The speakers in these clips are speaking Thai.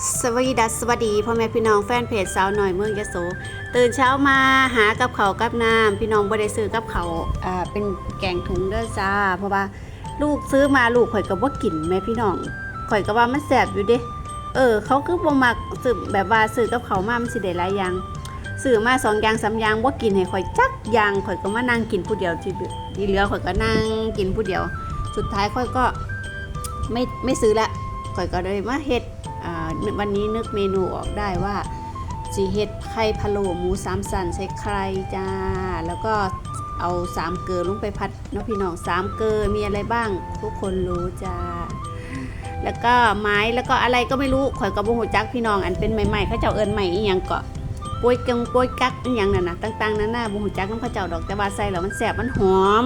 สวัสดีดัสวัสดีพ่อแม่พี่น้องแฟนเพจสาวหน่อยเมืองยะโส ตื่นเช้ามาหากับเขากับน้ำพี่น้องบ่ได้ซื้อกับเขาอ่าเป็นแกงถุงเด้อจ้า เพราะว่าลูกซื้อมาลูกข่อยก็บ่กินแม่พี่น้องข่อยก็ว่ามันแสบอยู่เด้เออ เขาคือบ่มักซื้อแบบว่าซื้อกับเขามามันสิได้หลายอย่างซื้อมาสองอย่างสามอย่างบ่กินให้ข่อยจักอย่างข่อยก็มานั่งกินผู้เดียวที่ที่เหลือข่อยก็นั่งกินผู้เดียว สุดท้ายข่อยก็ไม่ไม่ซื้อละข่อยก็เลยมาเฮ็ด วันนี้นึกเมนูออกได้ว่าสีเห็ดไข่พะโล้หมูสามสันใส่ไข่จ้า แล้วก็เอาสามเกลือลงไปพัดเนาะพี่น้องสามเกลือมีอะไรบ้าง ทุกคนรู้จ้าแล้วก็ไม้แล้วก็อะไรก็ไม่รู้ข่อยกระบุงหัวจักพี่น้องอันเป็นใหม่ๆเขาเจ้าเอิญใหม่อีหยังก็ป่วยกังป่วยกักอีหยังนั่นน่ะต่างๆนั่นน่ะบุงหัวจักน้ำเขาเจ้าดอกแต่ว่าใส่แล้วมันแสบมันหอม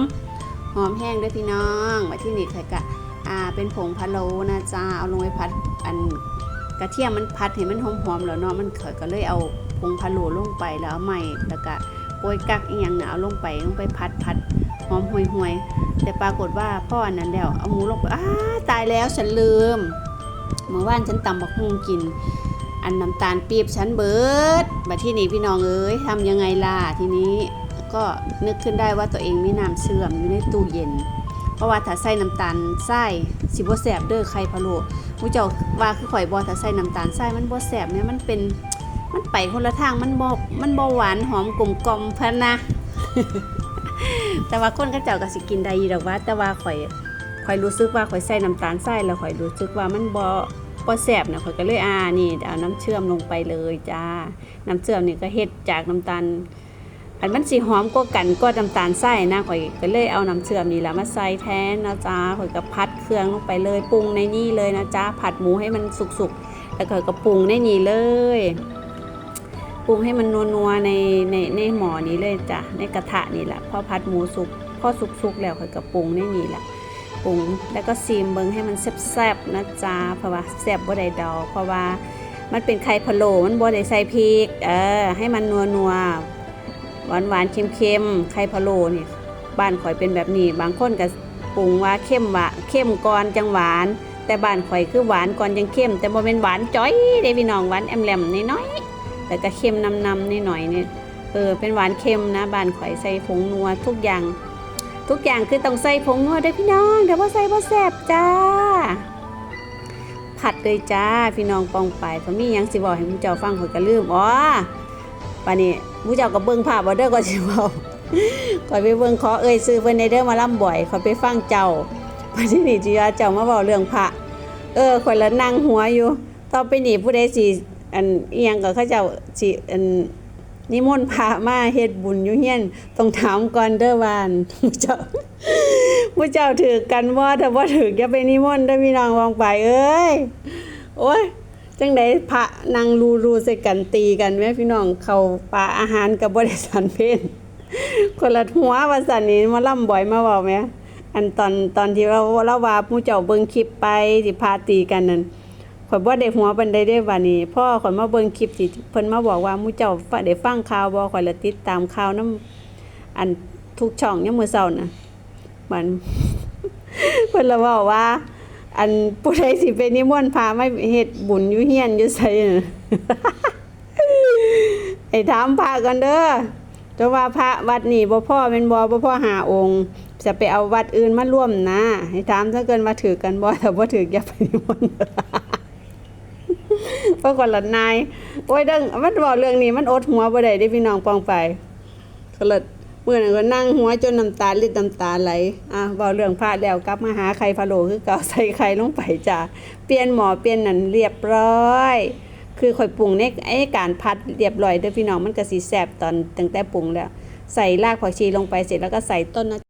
หอมแห้งด้วยพี่น้องมาที่นี่ข่อยกะอ่าเป็นผงพะโล้นะจ้าเอาลงไปพัดอัน กระเทียมมันพัดเห็นมันหอมๆแล้วเนาะมันเขยก็เลยเอาผงพะโล้ลงไปแล้วเอาใหม่แล้วก็โปรยกักอีหยังเนี่ยเอาลงไปลงไปพัดพัดหอมห่วยๆแต่ปรากฏว่าพ่ออันนั้นแล้วเอาหมูลงไปอ้าตายแล้วฉันลืมเมื่อวานฉันตำบักฮุงกิน อันน้ำตาลปี๊บฉันเบิดมาที่นี่พี่น้องเอ้ยทำยังไงล่ะทีนี้ก็นึกขึ้นได้ว่าตัวเองมีน้ำเชื่อมอยู่ในตู้เย็น เพราะว่าถ้าใส่น้ำตาลทรายสิบ่แสบเด้อไข่พะโล้ผู้เจ้าว่าคือข่อยบ่ถ้าใส่น้ำตาลทรายมันบ่แซ่บเนี่ยมันเป็นมันไปคนละทางมันบ่มันบ่หวานหอมกลมกล่อมพันนะ แต่ว่าคนก็เจ้าก็สิกินได้อยู่ดอกว่า แต่ว่าข่อยข่อยรู้สึกว่าข่อยใส่น้ำตาลทรายแล้วข่อยรู้สึกว่ามันบ่บ่แซ่บนะข่อยก็เลยอ่านี่เอาน้ำเชื่อมลงไปเลยจ้า น้ำเชื่อมนี่ก็เฮ็ดจากน้ำตาล อันมันสิหอมกว่ากันก็น้ำตาลทรายนะข่อยก็เลยเอาน้ำเชื่อมนี่แหละมาใส่แทนนะจ๊ะข่อยก็พัดเครื่องลงไปเลยปรุงในนี่เลยนะจ๊ะผัดหมูให้มันสุกๆแล้วข่อยก็ปรุงในนี่เลยปรุงให้มันนัวๆในในในหม้อนี้เลยจ้ะในกระทะนี่แหละพอผัดหมูสุกพอสุกๆแล้วข่อยก็ปรุงในนี่แหละปรุงแล้วก็ซีมเบิงให้มันแซ่บๆนะจ๊ะเพราะว่าแซ่บบ่ได้ดอกเพราะว่ามันเป็นไข่พะโล้มันบ่ได้ใส่พริกเออให้มันนัวๆ หวานหวานๆเค็มเค็มๆไข่พะโล้นี่บ้านข่อยเป็นแบบนี้ บางคนก็ปรุงว่าเข้มหวานเข้มก่อนจังหวาน แต่บ้านข่อยคือหวานก่อนจังเข้ม แต่บ่เป็นหวานจ้อยเด้พี่น้องหวานแอมแหลมน้อยๆแล้วก็เค็มนำๆนิดหน่อยนี่เออเป็นหวานเค็มนะบ้านข่อยใส่ผงนัวทุกอย่าง ทุกอย่างคือต้องใส่ผงนัวเด้อพี่น้องเดี๋ยวว่าใส่บ่แซ่บจ้าผัดเลยจ้าพี่น้องปองไปพราะมียังสิบอกให้ผู้เจ้าฟังข่อยก็ลืมอ๋อ ปานนี้ผู้เจ้าก็เบิ่งภาพบ่เด้อก็สิเว้าข่อยไปเบิ่งขอเอ่ยซื้อเพิ่นในเด้อมาล่ำบ่อยขอยไปฟังเจ้าปานี้นี่จิว่าเจ้ามาเว้าเรื่องพระเออข่อยละนั่งหัวอยู่ต่อไปนี้ผู้ใดสิอันอีหยังก็เขาเจ้าสิอันนิมนต์พระมาเฮ็ดบุญอยู่เฮียนต้องถามก่อนเด้อว่าอันผู้เจ้าผู้เจ้าถือกันบ่าถ้าบ่ถืออย่าไปนิมนต์เด้อพี่น้องวางไปเอ้ยโอ้ย จังไดพระนางรูรูใส่กันตีกันแม่พี่น้องเขาปลาอาหารกับบริษัทเพนคนละหัวว่าสันนี้มาล่ำบ่อยมาบอกไหมอันตอนตอนที่เราเราว่าผู้เจ้าเบิ่งคลิปไปที่พาตีกันนั่นข่อยบ่ได้หัวบันไดได้ว่านี้พ่อข่อยมาเบิ่งคลิปที่เพิ่นมาบอกว่าผู้เจ้าได้ฟังข่าวบ่ข่อยละติดตามข่าวนํอันทุกช่องยามมื้อเช้าน่ะมันเพิ่นละเว้าว่า อันผู้ใดสิเป็นนิมนต์พาไมาเฮ็ดบุญอยู่เฮียนอยู่ไสน่ะไอ้ถามพระก่อนเด้อแต่ว่าพระวัดนี้บ่พ่อเป็นบ่บ่พ่อหาองค์จะไปเอาวัดอื่นมาร่วมนะให้ถามถ้าเกินมาถือกันบ่ถ้าบ่ถืออย่าไปนิมนต์เพราะคนหละนายโอ้ยเด้งมันบอกเรื่องนี้มันอดหัวบ่ได้เด้พี่น้องปองไปก็เลยเมื่อนั้นก็นั่งหัวจนน้ำตาลิดน้ำตาไหลอะบอกเรื่องพระแล้วกลับมาหาไข่พะโล้คือเก่าใส่ไข่ลงไปจ้ะเปลี่ยนหมอเปลี่ยนนั่นเรียบร้อยคือข่อยปรุงในไอ้การพัดเรียบร้อยเด้อพี่น้องมันก็สิแซบตอนตั้งแต่ปรุงแล้ว ใส่รากผักชีลงไปเสร็จแล้วก็ใส่ต้นนะ